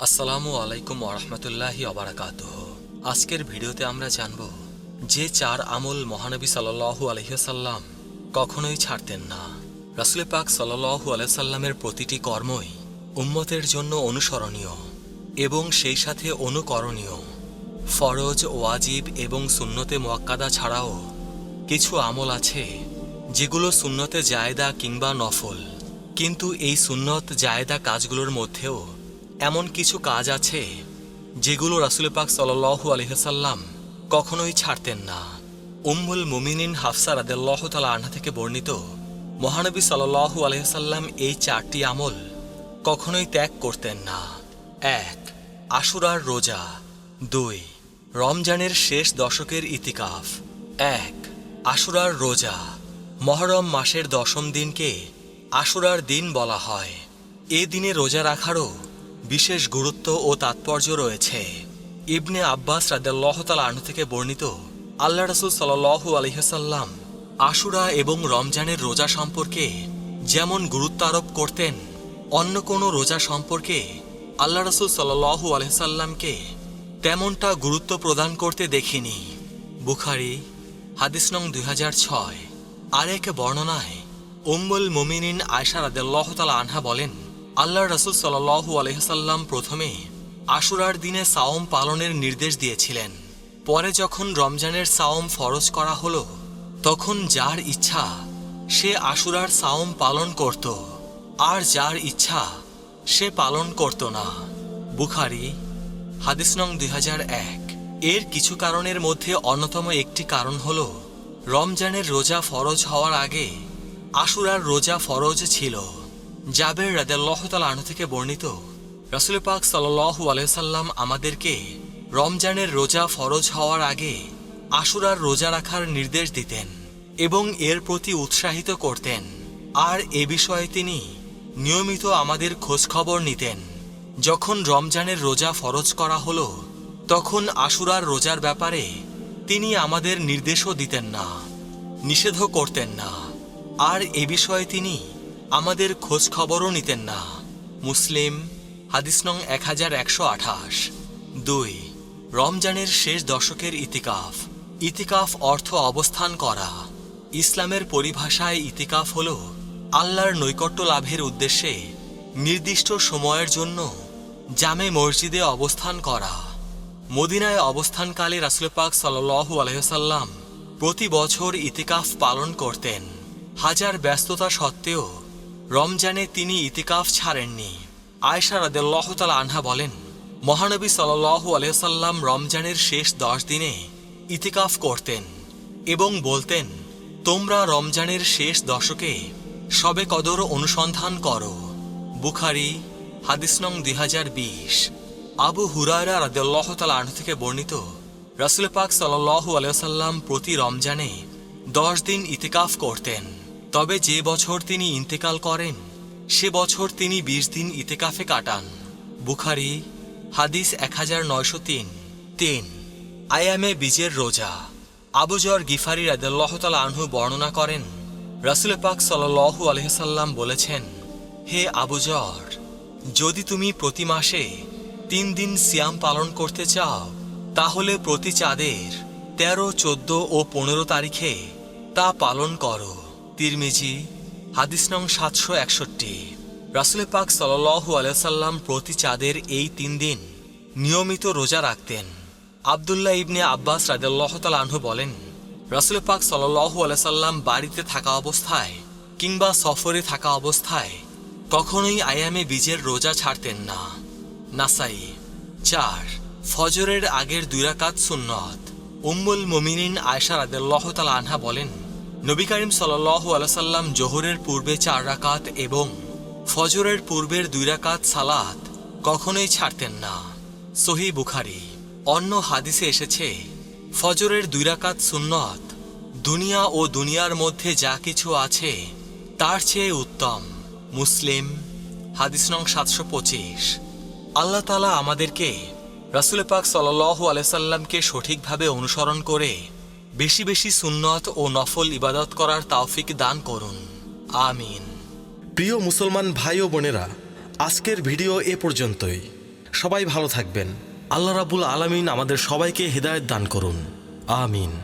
আসসালামু আলাইকুম ওরহমতুল্লাহি অবরাকাত আজকের ভিডিওতে আমরা জানব যে চার আমল মহানবী সাল্লাহু আলহিসাল্লাম কখনোই ছাড়তেন না। রাসুল পাক সাল্লাহু আলহামের প্রতিটি কর্মই উম্মতের জন্য অনুসরণীয় এবং সেই সাথে অনুকরণীয়। ফরজ, ওয়াজিব এবং সুন্নতে মোয়াক্কাদা ছাড়াও কিছু আমল আছে যেগুলো সুন্নতে জায়দা কিংবা নফল। কিন্তু এই সুন্নত জায়দা কাজগুলোর মধ্যেও এমন কিছু কাজ আছে যেগুলো রাসুল পাক সাল্লু আলহিহাল্লাম কখনোই ছাড়তেন না। উম্মুল মুমিনিন হাফসা রাদেল্লাহ তালা আনহা থেকে বর্ণিত মহানবী সাল্লু আলহিহাল্লাম এই চারটি আমল কখনোই ত্যাগ করতেন না। এক, আশুরার রোজা। দুই, রমজানের শেষ দশকের ইতিকাফ। এক, আশুরার রোজা। মহরম মাসের দশম দিনকে আশুরার দিন বলা হয়। এ দিনে রোজা রাখারও বিশেষ গুরুত্ব ও তাৎপর্য রয়েছে। ইবনে আব্বাস রাদাল্লাহ তালা আনু থেকে বর্ণিত আল্লাহ রসুল সাল্লু আলহিহাল্লাম আশুরা এবং রমজানের রোজা সম্পর্কে যেমন গুরুত্ব আরোপ করতেন, অন্য কোনো রোজা সম্পর্কে আল্লাহ রসুল সাল্লু আলহিসাল্লামকে তেমনটা গুরুত্ব প্রদান করতে দেখিনি। বুখারি, হাদিস নং দুই হাজার ছয়। আরেক বর্ণনায় উম্মুল মুমিনিন আয়সা রাদেল্লাহ তালা আনহা বলেন আল্লাহ রসুল সাল্লু আলহিসাল্লাম প্রথমে আশুরার দিনে সাওম পালনের নির্দেশ দিয়েছিলেন। পরে যখন রমজানের সাওম ফরজ করা হলো, তখন যার ইচ্ছা, সে আশুরার সাওম পালন করত। আর যার ইচ্ছা, সে পালন করত না। বুখারি, হাদিস নং দুই এর কিছু কারণের মধ্যে অন্যতম একটি কারণ হল, রমজানের রোজা ফরজ হওয়ার আগে আশুরার রোজা ফরজ ছিল। জাবের রাদেল্লাহতাল আনু থেকে বর্ণিত, রসুল পাক সাল্লু আলহাম আমাদেরকে রমজানের রোজা ফরজ হওয়ার আগে আশুরার রোজা রাখার নির্দেশ দিতেন এবং এর প্রতি উৎসাহিত করতেন। আর এ বিষয়ে তিনি নিয়মিত আমাদের খোঁজখবর নিতেন। যখন রমজানের রোজা ফরজ করা হলো, তখন আশুরার রোজার ব্যাপারে তিনি আমাদের নির্দেশও দিতেন না, নিষেধও করতেন না। আর এ বিষয়ে তিনি আমাদের খোঁজ খবরও নিতেন না। মুসলিম, হাদিস নং এক হাজার একশো আঠাশ। দুই, রমজানের শেষ দশকের ইতিকাফ। ইতিকাফ অর্থ অবস্থান করা। ইসলামের পরিভাষায় ইতিকাফ হল আল্লাহর নৈকট্য লাভের উদ্দেশ্যে নির্দিষ্ট সময়ের জন্য জামে মসজিদে অবস্থান করা। মদিনায় অবস্থানকালে রাসুল পাক সাল্লু আলহ্লাম প্রতি বছর ইতিকাফ পালন করতেন। হাজার ব্যস্ততা সত্ত্বেও রমজানে তিনি ইতিকাফ ছাড়েননি। আয়সা রাদেল্লাহ তালা আনহা বলেন, মহানবী সাল্লু আলহাম রমজানের শেষ দশ দিনে ইতিকাফ করতেন এবং বলতেন, তোমরা রমজানের শেষ দশকে সবে কদর অনুসন্ধান করো। বুখারি, হাদিস নং দুই হাজার বিশ। আবু হুরায়রা রাদেল্লাহ তালা আনহু থেকে বর্ণিত, রাসুল পাক সাল্লু আলহাম প্রতি রমজানে দশ দিন ইতিকাফ করতেন। তবে যে বছর তিনি ইন্তেকাল করেন, সে বছর তিনি বিশ দিন ইতেকাফে কাটান। বুখারি, হাদিস এক হাজার নয়শো তিন। তিন, আয়ামে বীজের রোজা। আবুজর গিফারি রাদাল্লাহতাল আনহু বর্ণনা করেন, রাসুল পাক সাল্লু আলহিসাল্লাম বলেছেন, হে আবুজর যদি তুমি প্রতি মাসে তিন দিন সিয়াম পালন করতে চাও, তাহলে প্রতি চাঁদের তেরো, চোদ্দ ও পনেরো তারিখে তা পালন করো। তিরমিজি, হাদিস নং সাতশো একষট্টি। রাসুল পাক সাল্লু আলাইসাল্লাম প্রতি চাঁদের এই তিন দিন নিয়মিত রোজা রাখতেন। আবদুল্লাহ ইবনে আব্বাস রাদেল্লাহ আনহু বলেন রাসুল পাক সাল্লু আলাইসাল্লাম বাড়িতে থাকা অবস্থায় কিংবা সফরে থাকা অবস্থায় কখনোই আয়ামে বীজের রোজা ছাড়তেন না। নাসাই চার, ফজরের আগের দুই রাকাত সুন্নত। উম্মুল মুমিনিন আয়সা রাদেল্লাহ তালা আনহা বলেন নবী করিম সাল্লু আলাইসাল্লাম জোহরের পূর্বে চার রাকাত এবং ফজরের পূর্বের দুই রাকাত সালাত কখনোই ছাড়তেন না। সহি বুখারি। অন্য হাদিসে এসেছে, ফজরের দুই রাকাত সুন্নত দুনিয়া ও দুনিয়ার মধ্যে যা কিছু আছে তার চেয়ে উত্তম। মুসলিম, হাদিস নং সাতশো পঁচিশ। আল্লাহ তালা আমাদেরকে রাসুল পাক সাল্লু আলাইসাল্লামকে সঠিকভাবে অনুসরণ করে বেশি বেশি সুন্নত ও নফল ইবাদত করার তাওফিক দান করুন। আমিন। প্রিয় মুসলমান ভাই ও বোনেরা, আজকের ভিডিও এ পর্যন্তই। সবাই ভালো থাকবেন। আল্লাহ রাবুল আলমিন আমাদের সবাইকে হৃদায়ত দান করুন। আমিন।